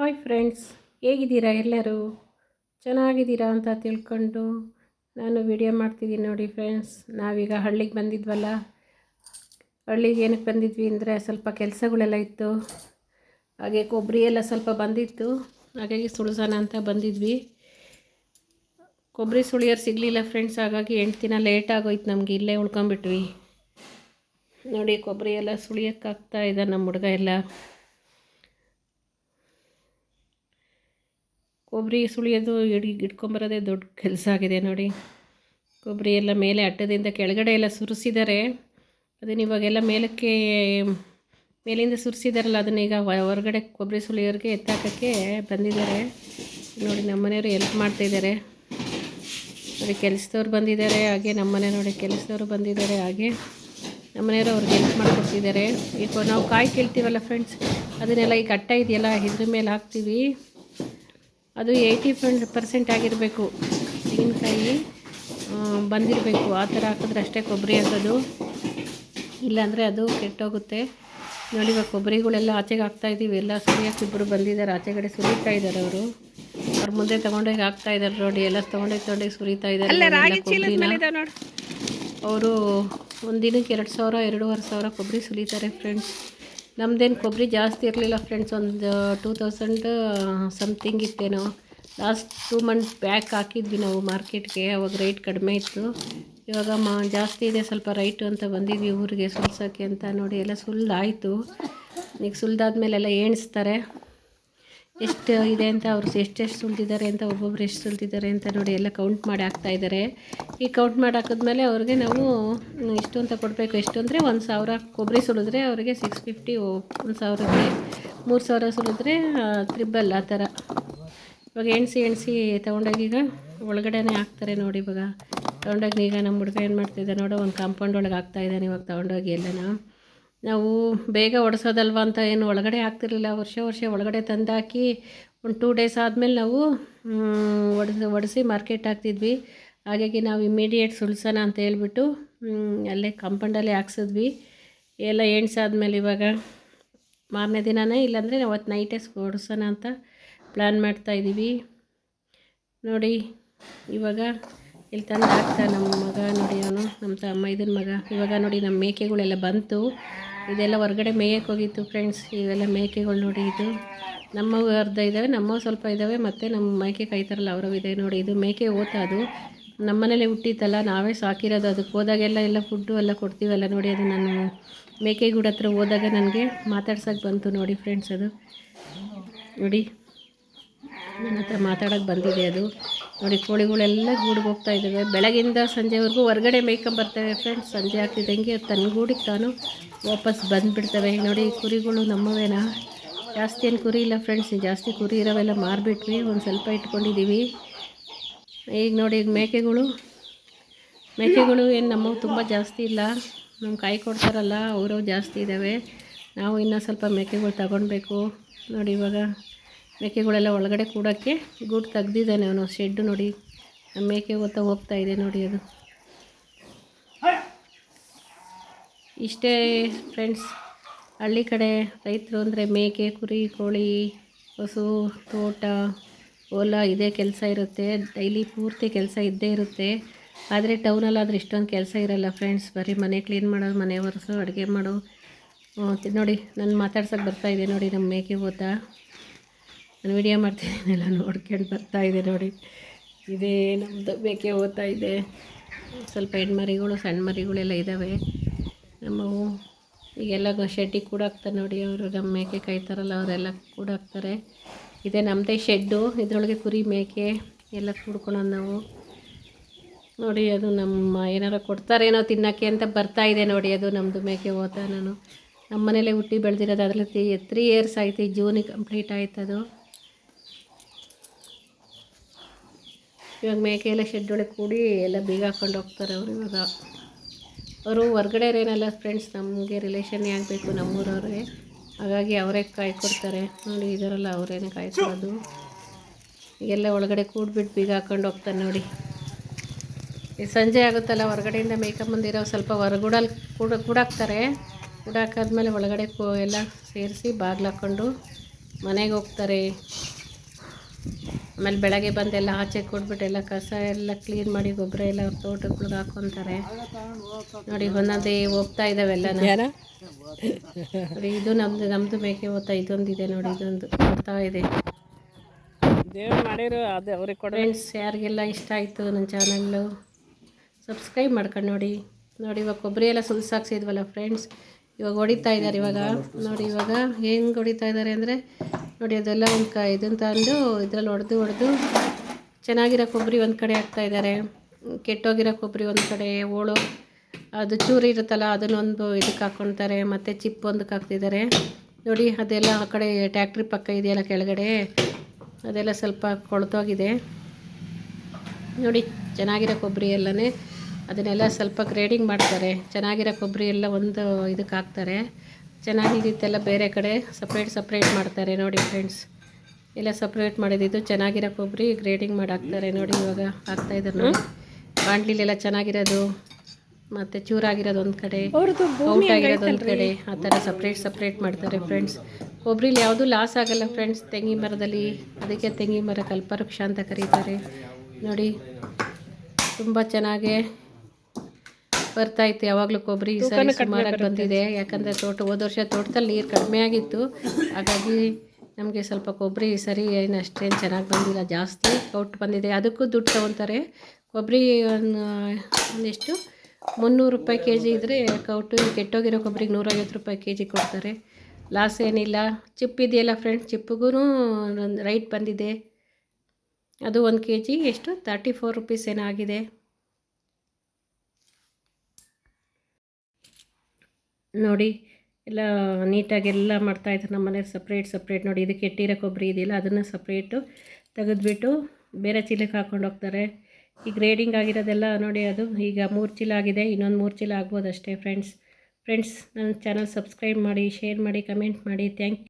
Hi friends, ಹೇಗಿದ್ದೀರಾ ಎಲ್ಲರೂ? ಚೆನ್ನಾಗಿದ್ದೀರಾ ಅಂತ ತಿಳ್ಕೊಂಡು ನಾನು ವಿಡಿಯೋ ಮಾಡ್ತಿದ್ದೀನಿ ನೋಡಿ ಫ್ರೆಂಡ್ಸ್. ನಾವೀಗ ಹಳ್ಳಿಗೆ ಬಂದಿದ್ವಲ್ಲ. ಹಳ್ಳಿಗೆ ಏನಕ್ಕೆ ಬಂದಿದ್ವಿ ಅಂದರೆ ಸ್ವಲ್ಪ ಕೆಲಸಗಳೆಲ್ಲ ಇತ್ತು. ಹಾಗೆ ಕೊಬ್ಬರಿ ಎಲ್ಲ ಸ್ವಲ್ಪ ಬಂದಿತ್ತು. ಹಾಗಾಗಿ ಸುಳಿಸೋಣ ಅಂತ ಬಂದಿದ್ವಿ. ಕೊಬ್ಬರಿ ಸುಳಿಯೋರು ಸಿಗಲಿಲ್ಲ ಫ್ರೆಂಡ್ಸ್, ಹಾಗಾಗಿ ಎಂಟು ದಿನ ಲೇಟ್ ಆಗೋಯ್ತು ನಮಗೆ. ಇಲ್ಲೇ ಉಳ್ಕೊಂಬಿಟ್ವಿ ನೋಡಿ ಕೊಬ್ಬರಿ ಎಲ್ಲ ಸುಳಿಯೋಕ್ಕಾಗ್ತಾ ಇದೆ ನಮ್ಮ ಹುಡುಗ ಎಲ್ಲ. ಕೊಬ್ಬರಿ ಸುಳಿಯೋದು ಹಿಡಿ ಇಟ್ಕೊಂಬರೋದೇ ದೊಡ್ಡ ಕೆಲಸ ಆಗಿದೆ ನೋಡಿ. ಕೊಬ್ಬರಿ ಎಲ್ಲ ಮೇಲೆ ಅಟ್ಟದಿಂದ ಕೆಳಗಡೆ ಎಲ್ಲ ಸುರಿಸಿದ್ದಾರೆ ಅದನ್ನ ಇವಾಗೆಲ್ಲ ಮೇಲಕ್ಕೆ, ಮೇಲಿಂದ ಸುರಿಸಿದಾರಲ್ಲ ಅದನ್ನೀಗ ಹೊರಗಡೆ ಕೊಬ್ಬರಿ ಸುಳಿಯೋರಿಗೆ ಎತ್ತಾಕೋಕ್ಕೆ ಬಂದಿದ್ದಾರೆ ನೋಡಿ, ನಮ್ಮ ಮನೆಯವರು ಎಲ್ಪ್ ಮಾಡ್ತಾಯಿದ್ದಾರೆ ನೋಡಿ, ಕೆಲಸದವ್ರು ಬಂದಿದ್ದಾರೆ ಹಾಗೆ ನಮ್ಮ ಮನೆ ನೋಡಿ, ಕೆಲಸದವರು ಬಂದಿದ್ದಾರೆ ಹಾಗೆ ನಮ್ಮ ಮನೆಯವರು ಅವ್ರಿಗೆ ಹೆಲ್ಪ್ ಮಾಡಿಕೊಡ್ತಿದ್ದಾರೆ ಈಗ ನಾವು ಕಾಯಿ ಕೇಳ್ತೀವಲ್ಲ ಫ್ರೆಂಡ್ಸ್ ಅದನ್ನೆಲ್ಲ ಈಗ ಅಟ್ಟ ಇದೆಯಲ್ಲ, ಇದ್ರ ಮೇಲೆ ಹಾಕ್ತೀವಿ. ಅದು ಏಯ್ಟಿ ಪರ್ಸೆಂಟ್ ಆಗಿರಬೇಕು. ತೆಂಗಿನಕಾಯಿ ಬಂದಿರಬೇಕು. ಆ ಥರ ಹಾಕಿದ್ರೆ ಅಷ್ಟೇ ಕೊಬ್ಬರಿ ಹಾಕೋದು ಇಲ್ಲಾಂದರೆ ಅದು ಕೆಟ್ಟೋಗುತ್ತೆ. ನೋಡಿ ಇವಾಗ ಕೊಬ್ಬರಿಗಳೆಲ್ಲ ಆಚೆಗೆ ಹಾಕ್ತಾ ಇದ್ದೀವಿ. ಎಲ್ಲ ಸರಿಯಾಗಿ ಇಬ್ಬರು ಬಂದಿದ್ದಾರೆ. ಆಚೆಗಡೆ ಸುರಿತಾ ಇದ್ದಾರೆ ಅವರು. ಅವ್ರ ಮುಂದೆ ತೊಗೊಂಡೋಗಿ ಹಾಕ್ತಾ ಇದ್ದಾರೆ ನೋಡಿ. ಎಲ್ಲ ತೊಗೊಂಡೋಗಿ ತೊಗೊಂಡೋಗಿ ಸುರಿತಾ ಇದ್ದಾರೆ. ಅವರು ಒಂದು ದಿನಕ್ಕೆ ಎರಡು ಸಾವಿರ ಎರಡೂವರೆ ಸಾವಿರ ಕೊಬ್ಬರಿ ಸುಲಿತಾರೆ ಫ್ರೆಂಡ್ಸ್ ನಮ್ಮದೇನು ಕೊಬ್ಬರಿ ಜಾಸ್ತಿ ಇರಲಿಲ್ಲ ಫ್ರೆಂಡ್ಸ್ ಒಂದು ಟೂ ತೌಸಂಡ್ ಸಮಥಿಂಗ್ ಇತ್ತೇನೋ. ಲಾಸ್ಟ್ ಟೂ ಮಂತ್ ಬ್ಯಾಕ್ ಹಾಕಿದ್ವಿ ನಾವು ಮಾರ್ಕೆಟ್ಗೆ ಅವಾಗ ರೇಟ್ ಕಡಿಮೆ ಇತ್ತು. ಇವಾಗ ಮಾ, ಜಾಸ್ತಿ ಇದೆ, ಸ್ವಲ್ಪ ರೈಟು ಅಂತ ಬಂದಿದ್ವಿ ಊರಿಗೆ ಸುಲ್ಸೋಕ್ಕೆ ಅಂತ ನೋಡಿ ಎಲ್ಲ ಸುಲ್ದಾಯಿತು. ಈಗ ಸುಲಿದಾದ್ಮೇಲೆಲ್ಲ ಎಣಿಸ್ತಾರೆ ಎಷ್ಟು ಇದೆ ಅಂತ ಅವ್ರು ಎಷ್ಟೆಷ್ಟು ಸುಲ್ತಿದ್ದಾರೆ ಅಂತ, ಒಬ್ಬೊಬ್ರು ಎಷ್ಟು ಸುಲ್ತಿದ್ದಾರೆ ಅಂತ ನೋಡಿ ಎಲ್ಲ ಕೌಂಟ್ ಮಾಡಿ ಹಾಕ್ತಾ ಇದ್ದಾರೆ. ಈ ಕೌಂಟ್ ಮಾಡಿ ಹಾಕಿದ್ಮೇಲೆ ಅವ್ರಿಗೆ ನಾವು ಇಷ್ಟು ಅಂತ ಕೊಡಬೇಕು. ಎಷ್ಟು ಅಂದರೆ ಒಂದು ಸಾವಿರ ಕೊಬ್ಬರಿ ಸುಲಿದ್ರೆ ಅವರಿಗೆ ಸಿಕ್ಸ್ ಫಿಫ್ಟಿ ಒಂದು ಸಾವಿರಕ್ಕೆ ಮೂರು ಸಾವಿರ ಸುಲಿದ್ರೆ ತ್ರಿಬಲ್ ಆ ಥರ. ಇವಾಗ ಎಣ್ಸಿ ಎಣ್ಸಿ ತೊಗೊಂಡೋಗಿ ಈಗ ಒಳಗಡೆನೇ ಹಾಕ್ತಾರೆ ನೋಡಿ ಇವಾಗ. ತೊಗೊಂಡೋಗಿ ಈಗ ನಮ್ಮ ಹುಡುಗ ಏನು ಮಾಡ್ತಿದ್ದೆ ನೋಡೋ, ಒಂದು ಕಾಂಪೌಂಡ್ ಒಳಗೆ ಹಾಕ್ತಾ ಇದ್ದಾನೆ ಇವಾಗ ತೊಗೊಂಡೋಗಿ ಎಲ್ಲನ. ನಾವು ಬೇಗ ಒಡಿಸೋದಲ್ವ ಅಂತ ಏನು ಒಳಗಡೆ ಹಾಕ್ತಿರಲಿಲ್ಲ ವರ್ಷ ವರ್ಷ ಒಳಗಡೆ ತಂದಾಕಿ ಒಂದು ಟೂ ಡೇಸ್ ಆದಮೇಲೆ ನಾವು ಒಡೆಸಿ, ಒಡಿಸಿ ಮಾರ್ಕೆಟ್ ಹಾಕ್ತಿದ್ವಿ. ಹಾಗಾಗಿ ನಾವು ಇಮ್ಮಿಡಿಯೇಟ್ ಸುಳ್ಸೋಣ ಅಂತ ಹೇಳ್ಬಿಟ್ಟು ಅಲ್ಲೇ ಕಾಂಪೌಂಡಲ್ಲೇ ಹಾಕ್ಸಿದ್ವಿ. ಎಲ್ಲ ಎಣ್ಸಾದ್ಮೇಲೆ ಇವಾಗ ಮಾರನೇ ದಿನನೇ, ಇಲ್ಲಾಂದರೆ ಅವತ್ತು ನೈಟೇ ಓಡಿಸೋಣ ಅಂತ ಪ್ಲ್ಯಾನ್ ಮಾಡ್ತಾಯಿದ್ದೀವಿ ನೋಡಿ, ಇವಾಗ ಇಲ್ಲಿ ತಂದು ಹಾಕ್ತಾ ನಮ್ಮ ಮಗ ನೋಡಿ ಅವನು, ನಮ್ಮ ತಮ್ಮ ಇದನ್ನ ಮಗ. ಇವಾಗ ನೋಡಿ ನಮ್ಮ ಮೇಕೆಗಳೆಲ್ಲ ಬಂತು. ಇದೆಲ್ಲ ಹೊರಗಡೆ ಮೇಯಕ್ಕೆ ಹೋಗಿತ್ತು ಫ್ರೆಂಡ್ಸ್ ಇವೆಲ್ಲ ಮೇಕೆಗಳು ನೋಡಿ ಇದು. ನಮ್ಮವು ಅರ್ಧ ಇದ್ದಾವೆ ನಮ್ಮವು ಸ್ವಲ್ಪ ಇದ್ದಾವೆ ಮತ್ತು ನಮ್ಮ ಮೇಕೆ ಕಾಯ್ತಾರಲ್ಲ ಅವರವು ಇದೆ ನೋಡಿ. ಇದು ಮೇಕೆ ಓತಾ ಅದು. ನಮ್ಮನೇಲೆ ಹುಟ್ಟಿತ್ತಲ್ಲ, ನಾವೇ ಸಾಕಿರೋದು ಅದಕ್ಕೆ. ಹೋದಾಗೆಲ್ಲ ಎಲ್ಲ ಫುಡ್ಡು ಎಲ್ಲ ಕೊಡ್ತೀವಲ್ಲ ನೋಡಿ, ಅದು ನಾನು ಮೇಕೆ ಗೂಡು ಹತ್ರ ಹೋದಾಗ ನನಗೆ ಮಾತಾಡ್ಸೋಕೆ ಬಂತು ನೋಡಿ ಫ್ರೆಂಡ್ಸ್ ಅದು. ನೋಡಿ. ನನ್ನ ಹತ್ರ ಮಾತಾಡೋಕೆ ಬಂದಿದೆ ಅದು. ನೋಡಿ, ಕೋಳಿಗಳೆಲ್ಲ ಗೂಡಿಗೆ ಹೋಗ್ತಾ ಇದ್ದಾವೆ ಬೆಳಗಿಂದ ಸಂಜೆವರೆಗೂ ಹೊರಗಡೆ ಮೇಯ್ಕೊಂಬರ್ತವೆ ಫ್ರೆಂಡ್ಸ್ ಸಂಜೆ ಆಗ್ತಿದ್ದಂಗೆ ತನ್ನ ಗೂಡಿಗೆ ತಾನು ವಾಪಸ್ ಬಂದುಬಿಡ್ತವೆ. ನೋಡಿ, ಕುರಿಗಳು ನಮ್ಮವೇನಾ? ಜಾಸ್ತಿ ಏನು ಕುರಿ ಇಲ್ಲ ಫ್ರೆಂಡ್ಸ್ ಜಾಸ್ತಿ ಕುರಿ ಇರೋವೆಲ್ಲ ಮಾರಿಬಿಟ್ವಿ. ಒಂದು ಸ್ವಲ್ಪ ಇಟ್ಕೊಂಡಿದ್ದೀವಿ ಈಗ ನೋಡಿ, ಈಗ ಮೇಕೆಗಳು. ಮೇಕೆಗಳು ಏನು ನಮ್ಮವು ತುಂಬ ಜಾಸ್ತಿ ಇಲ್ಲ. ನಮ್ಮ ಕಾಯಿ ಕೊಡ್ತಾರಲ್ಲ ಅವರು ಜಾಸ್ತಿ ಇದ್ದಾವೆ ನಾವು ಇನ್ನೂ ಸ್ವಲ್ಪ ಮೇಕೆಗಳು ತಗೊಳ್ಬೇಕು ನೋಡಿ, ಇವಾಗ ಮೇಕೆಗಳೆಲ್ಲ ಒಳಗಡೆ ಕೂಡೋಕ್ಕೆ ಗೂಡು ತೆಗ್ದಿದ್ದಾನೆ ಅವನು. ಶೆಡ್ಡು ನೋಡಿ ಮೇಕೆ ಗೊತ್ತಾ ಹೋಗ್ತಾ ಇದೆ ನೋಡಿ ಅದು. ಇಷ್ಟೇ ಫ್ರೆಂಡ್ಸ್ ಹಳ್ಳಿ ಕಡೆ ರೈತರು ಅಂದರೆ ಮೇಕೆ, ಕುರಿ, ಕೋಳಿ, ಹಸು, ತೋಟ, ಹೊಲ ಇದೇ ಕೆಲಸ ಇರುತ್ತೆ. ಡೈಲಿ ಪೂರ್ತಿ ಕೆಲಸ ಇದ್ದೇ ಇರುತ್ತೆ. ಆದರೆ ಟೌನಲ್ಲಾದ್ರೆ ಇಷ್ಟೊಂದು ಕೆಲಸ ಇರಲ್ಲ ಫ್ರೆಂಡ್ಸ್ ಬರೀ ಮನೆ ಕ್ಲೀನ್ ಮಾಡೋದು, ಮನೆ ಒರೆಸು, ಅಡುಗೆ ಮಾಡು. ನೋಡಿ, ನಾನು ಮಾತಾಡ್ಸೋಕೆ ಬರ್ತಾ ಇದೆ ನೋಡಿ ನಮ್ಮ ಮೇಕೆ ಓದ ನಾನು ವಿಡಿಯೋ ಮಾಡ್ತಿದ್ದೀನೆಲ್ಲ, ನೋಡ್ಕೊಂಡು ಬರ್ತಾ ಇದೆ ನೋಡಿ. ಇದೇ ನಮ್ಮದು ಮೇಕೆ ಓದ್ತಾ ಇದೆ. ಸ್ವಲ್ಪ ಹೆಣ್ಮರಿಗಳು ಸಣ್ಣ ಮರಿಗಳೆಲ್ಲ ಇದ್ದಾವೆ ನಮ್ಮವು ಈಗೆಲ್ಲ ಶೆಡ್ಡಿಗೆ ಕೂಡಾಕ್ತಾರೆ ನೋಡಿ ಅವರು. ನಮ್ಮ ಮೇಕೆ ಕಾಯ್ತಾರಲ್ಲ ಅವರೆಲ್ಲ ಕೂಡಾಕ್ತಾರೆ ಇದೇ ನಮ್ಮದೇ ಶೆಡ್ಡು. ಇದರೊಳಗೆ ಕುರಿ ಮೇಕೆ ಎಲ್ಲ ಕೂಡ್ಕೊಳೋದು ನಾವು ನೋಡಿ, ಅದು ನಮ್ಮ ಏನಾರ ಕೊಡ್ತಾರೇನೋ ತಿನ್ನೋಕ್ಕೆ ಅಂತ ಬರ್ತಾ ಇದೆ ನೋಡಿ, ಅದು ನಮ್ಮದು ಮೇಕೆ ಓದ್ತಾ ನಾನು ನಮ್ಮ ಮನೇಲೆ ಹುಟ್ಟಿ ಬೆಳೆದಿರೋದು ಅದರಲ್ಲಿ ತ್ರೀ ಇಯರ್ಸ್ ಆಯ್ತು ಜೂನಿಗೆ ಕಂಪ್ಲೀಟ್ ಆಯ್ತು ಅದು ಇವಾಗ ಮೇಕೆ ಎಲ್ಲ ಶೆಡ್ ಒಳಗೆ ಕೂಡಿ ಎಲ್ಲ ಬೀಗ ಹಾಕೊಂಡು ಹೋಗ್ತಾರೆ ಅವರು ಇವಾಗ. ಅವರು ಹೊರ್ಗಡೆ ಏನಲ್ಲ ಫ್ರೆಂಡ್ಸ್ ನಮಗೆ ರಿಲೇಷನ್ ಆಗಬೇಕು ನಮ್ಮೂರವ್ರೆ ಹಾಗಾಗಿ ಅವರೇ ಕಾಯ್ಕೊಡ್ತಾರೆ ನೋಡಿ ಇದರಲ್ಲ ಅವರೇನೆ ಕಾಯ್ಕೊಳ್ಳೋದು ಈಗೆಲ್ಲ ಒಳಗಡೆ ಕೂಡ್ಬಿಟ್ಟು ಬೀಗ ಹಾಕೊಂಡು ಹೋಗ್ತಾರೆ ನೋಡಿ. ಸಂಜೆ ಆಗುತ್ತಲ್ಲ, ಹೊರಗಡೆಯಿಂದ ಮೇಯ್ಕೊಂಬಂದಿರೋ ಸ್ವಲ್ಪ ಹೊರಗೂಡಲ್ಲಿ ಕೂಡ ಕೂಡಾಕ್ತಾರೆ. ಕೂಡಾಕಾದ್ಮೇಲೆ ಒಳಗಡೆ ಎಲ್ಲ ಸೇರಿಸಿ ಬಾಗಿಲು ಹಾಕ್ಕೊಂಡು ಮನೆಗೆ ಹೋಗ್ತಾರೆ. ಆಮೇಲೆ ಬೆಳಗ್ಗೆ ಬಂದೆಲ್ಲ ಆಚೆ ಕೊಟ್ಬಿಟ್ಟು ಎಲ್ಲ ಕಸ ಎಲ್ಲ ಕ್ಲೀನ್ ಮಾಡಿ ಗೊಬ್ಬರ ಎಲ್ಲ ತೋಟಗಳ್ಗೆ ಹಾಕೊತಾರೆ ನೋಡಿ ಒಂದೊಂದೇ ಹೋಗ್ತಾ ಇದ್ದಾವೆಲ್ಲ ನೋಡಿ ಇದು ನಮ್ಮದು ನಮ್ಮದು ಮೇಕೆ ಹೋಗ್ತಾ ಇದೆ ನೋಡಿ ಇದೊಂದು ಹೋಗ್ತಾ ಇದೆ. ದೇವ್ರು ಮಾಡಿರೋ ಅದು ಅವ್ರಿಗೆ ಕೊಡ ಫ್ರೆಂಡ್ಸ್ ಯಾರಿಗೆಲ್ಲ ಇಷ್ಟ ಆಯಿತು ನನ್ನ ಚಾನಲ್ಲು ಸಬ್ಸ್ಕ್ರೈಬ್ ಮಾಡ್ಕೊಂಡು ನೋಡಿ. ನೋಡಿ ಇವಾಗ ಕೊಬ್ಬರಿ ಎಲ್ಲ ಸುಲ್ಸಾಕ್ಸಿದ್ವಲ್ಲ ಫ್ರೆಂಡ್ಸ್ ಇವಾಗ ಹೊಡಿತಾ ಇದ್ದಾರೆ ಇವಾಗ. ನೋಡಿ ಇವಾಗ ಹೆಂಗೆ ಹೊಡಿತಾ ಇದ್ದಾರೆ ಅಂದರೆ ನೋಡಿ, ಅದೆಲ್ಲ ಒಂದು ಕ ಇದನ್ನು ತಂದು ಇದ್ರಲ್ಲಿ ಹೊಡೆದು ಹೊಡೆದು ಚೆನ್ನಾಗಿರೋ ಕೊಬ್ಬರಿ ಒಂದು ಕಡೆ ಹಾಕ್ತಾ ಇದ್ದಾರೆ ಕೆಟ್ಟೋಗಿರೋ ಕೊಬ್ಬರಿ ಒಂದು ಕಡೆ, ಓಳು, ಅದು ಚೂರು ಇರುತ್ತಲ್ಲ ಅದನ್ನೊಂದು ಇದಕ್ಕೆ ಹಾಕ್ಕೊಳ್ತಾರೆ ಮತ್ತು ಚಿಪ್ ಒಂದಕ್ಕೆ ಹಾಕ್ತಿದ್ದಾರೆ ನೋಡಿ, ಅದೆಲ್ಲ ಆ ಕಡೆ ಟ್ಯಾಕ್ಟ್ರಿ ಪಕ್ಕ ಇದೆಯಲ್ಲ ಕೆಳಗಡೆ, ಅದೆಲ್ಲ ಸ್ವಲ್ಪ ಕೊಳ್ತೋಗಿದೆ. ನೋಡಿ, ಚೆನ್ನಾಗಿರೋ ಕೊಬ್ಬರಿ ಎಲ್ಲನೇ ಅದನ್ನೆಲ್ಲ ಸ್ವಲ್ಪ ಗ್ರೇಡಿಂಗ್ ಮಾಡ್ತಾರೆ. ಚೆನ್ನಾಗಿರೋ ಕೊಬ್ಬರಿ ಎಲ್ಲ ಒಂದು ಇದಕ್ಕೆ ಹಾಕ್ತಾರೆ. ಚೆನ್ನಾಗಿದ್ದಿತ್ತೆಲ್ಲ ಬೇರೆ ಕಡೆ? ಸಪ್ರೇಟ್ ಸಪ್ರೇಟ್ ಮಾಡ್ತಾರೆ ನೋಡಿ ಫ್ರೆಂಡ್ಸ್ ಎಲ್ಲ ಸಪ್ರೇಟ್ ಮಾಡಿದ್ದು. ಚೆನ್ನಾಗಿರೋ ಕೊಬ್ಬರಿ ಗ್ರೇಡಿಂಗ್ ಮಾಡಿ ಹಾಕ್ತಾರೆ ನೋಡಿ ಇವಾಗ. ಹಾಕ್ತಾಯಿದ್ದಾರೆ ನೋಡಿ. ಬಾಂಡ್ಲಿಲೆಲ್ಲ ಚೆನ್ನಾಗಿರೋದು. ಮತ್ತು ಚೂರಾಗಿರೋದು ಒಂದು ಕಡೆ. ಔಟ್ ಆಗಿರೋದು ಒಂದು ಕಡೆ. ಆ ಥರ ಸಪ್ರೇಟ್ ಸಪ್ರೇಟ್ ಮಾಡ್ತಾರೆ ಫ್ರೆಂಡ್ಸ್ ಕೊಬ್ಬರಿಲಿ ಯಾವುದೂ ಲಾಸ್ ಆಗಲ್ಲ ಫ್ರೆಂಡ್ಸ್ ತೆಂಗಿನ ಮರದಲ್ಲಿ ಅದಕ್ಕೆ ತೆಂಗಿನ ಮರ ಕಲ್ಪವೃಕ್ಷ ಅಂತ ಕರೀತಾರೆ. ನೋಡಿ ತುಂಬ ಚೆನ್ನಾಗಿ ಬರ್ತಾ ಇತ್ತು ಯಾವಾಗಲೂ ಕೊಬ್ಬರಿ ಈ ಸರಿ ಸುಮಾರಾಗಿ ಬಂದಿದೆ. ಯಾಕಂದರೆ ತೋಟ ಹೋದ ವರ್ಷ ತೋಟದಲ್ಲಿ ನೀರು ಕಡಿಮೆ ಆಗಿತ್ತು. ಹಾಗಾಗಿ ನಮಗೆ ಸ್ವಲ್ಪ ಕೊಬ್ಬರಿ ಈ ಸರಿ ಏನು ಅಷ್ಟೇನು ಚೆನ್ನಾಗಿ ಬಂದಿಲ್ಲ. ಜಾಸ್ತಿ ಕೌಟ್ ಬಂದಿದೆ. ಅದಕ್ಕೂ ದುಡ್ಡು ತೊಗೊತಾರೆ. ಕೊಬ್ಬರಿ ಒಂದು ಒಂದಿಷ್ಟು ಮುನ್ನೂರು ರೂಪಾಯಿ ಕೆ ಜಿ ಇದ್ದರೆ ಕೌಟು ಕೆಟ್ಟೋಗಿರೋ ಕೊಬ್ಬರಿಗೆ ನೂರೈವತ್ತು ರೂಪಾಯಿ ಕೆ ಜಿ ಕೊಡ್ತಾರೆ. ಲಾಸ್ ಏನಿಲ್ಲ. ಚಿಪ್ ಇದೆಯಲ್ಲ ಫ್ರೆಂಡ್ಸ್ ಚಿಪ್ಪಿಗೂ ರೈಟ್ ಬಂದಿದೆ. ಅದು ಒಂದು ಕೆ ಜಿ ಎಷ್ಟು? ತರ್ಟಿ ಫೋರ್ ರುಪೀಸ್ ಏನೋ ಆಗಿದೆ. ನೋಡಿ, ಎಲ್ಲ ನೀಟಾಗಿ ಎಲ್ಲ ಮಾಡ್ತಾಯಿದ್ರು ನಮ್ಮ ಮನೇಲಿ ಸಪ್ರೇಟ್ ಸಪ್ರೇಟ್ ನೋಡಿ. ಇದಕ್ಕೆ ಎಟ್ಟಿರೋ ಕೊಬ್ಬರಿ ಇದೆಯಲ್ಲ, ಅದನ್ನು ಸಪ್ರೇಟು ತೆಗೆದ್ಬಿಟ್ಟು ಬೇರೆ ಚೀಲಕ್ಕೆ ಹಾಕ್ಕೊಂಡು ಹೋಗ್ತಾರೆ. ಈ ಗ್ರೇಡಿಂಗ್ ಆಗಿರೋದೆಲ್ಲ ನೋಡಿ ಅದು. ಈಗ ಮೂರು ಚೀಲ ಆಗಿದೆ, ಇನ್ನೊಂದು ಮೂರು ಚೀಲ ಆಗ್ಬೋದು ಅಷ್ಟೇ ಫ್ರೆಂಡ್ಸ್ ಫ್ರೆಂಡ್ಸ್ ನನ್ನ ಚಾನಲ್ ಸಬ್ಸ್ಕ್ರೈಬ್ ಮಾಡಿ ಶೇರ್ ಮಾಡಿ ಕಮೆಂಟ್ ಮಾಡಿ. ಥ್ಯಾಂಕ್